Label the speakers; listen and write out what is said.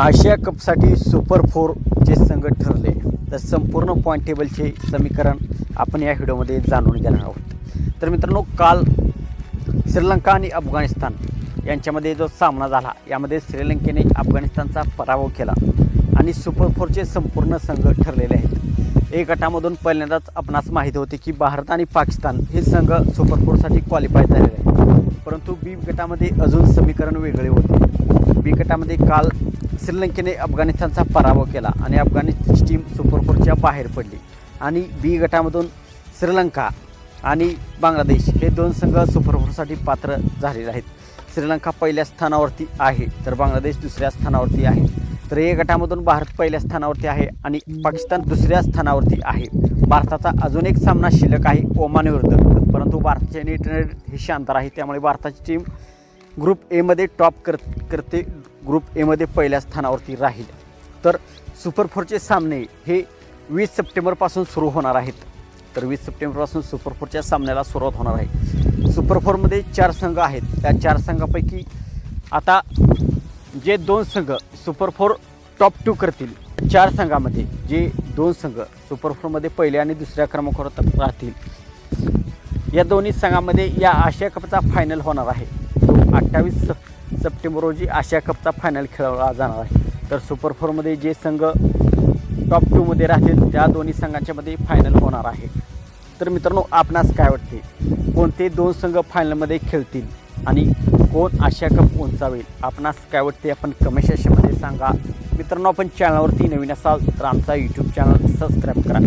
Speaker 1: आशिया कपसाठी super four जे संघ ठरले. तर संपूर्ण पॉईंट टेबलचे समीकरण आपण या व्हिडिओमध्ये जाणून घेणार आहोत. तर मित्रांनो काल श्रीलंका आणि अफगाणिस्तान यांच्यामध्ये जो सामना झाला यामध्ये श्रीलंकेने अफगाणिस्तानचा पराभव केला आणि सुपर फोरचे संपूर्ण संघ ठरलेले आहेत. एक गटामधून पहिल्यांदाच आपणास माहीत होते की भारत आणि पाकिस्तान हे संघ सुपर फोरसाठी क्वालिफाय झालेले आहेत. परंतु बी गटामध्ये अजून समीकरण वेगळे होते. बी गटामध्ये काल श्रीलंकेने अफगाणिस्तानचा पराभव केला आणि अफगाणिस्तानची टीम सुपर फोरच्या बाहेर पडली. आणि बी गटामधून श्रीलंका आणि बांगलादेश हे दोन संघ सुपर फोरसाठी पात्र झालेले आहेत. श्रीलंका पहिल्या स्थानावरती आहे तर बांगलादेश दुसऱ्या स्थानावरती आहे. तर ए गटामधून भारत पहिल्या स्थानावरती आहे आणि पाकिस्तान दुसऱ्या स्थानावरती आहे. भारताचा अजून एक सामना शिल्लक आहे ओमानविरुद्ध परंतु भारताचे नेट हे शांत आहे त्यामुळे भारताची टीम ग्रुप एमध्ये टॉप कर करते ग्रुप एमध्ये पहिल्या स्थानावरती राहील. तर सुपर फोरचे सामने हे वीस सप्टेंबरपासून सुरू होणार आहेत. तर वीस सप्टेंबरपासून सुपर फोरच्या सामन्याला सुरुवात होणार आहे. सुपर फोरमध्ये चार संघ आहेत. त्या चार संघापैकी आता जे दोन संघ सुपर फोर टॉप टू करतील चार संघामध्ये जे दोन संघ सुपर फोरमध्ये पहिल्या आणि दुसऱ्या क्रमांकावर राहतील या दोन्ही संघामध्ये या आशिया कपचा फायनल होणार आहे. तो अठ्ठावीस सप्टेंबर रोजी आशिया कपचा फायनल खेळवला जाणार आहे. तर सुपर फोरमध्ये जे संघ टॉप टूमध्ये राहतील त्या दोन्ही संघांच्यामध्ये फायनल होणार आहे. तर मित्रांनो आपणास काय वाटते? कोणते दोन संघ फायनलमध्ये खेळतील आणि कोण आशिया कप उंचावेल? आपणास काय वाटते? आपण कमेंट सेक्शनमध्ये सांगा. मित्रांनो आपण चॅनलवरती नवीन असाल तर आमचा यूट्यूब चॅनल सबस्क्राईब करा.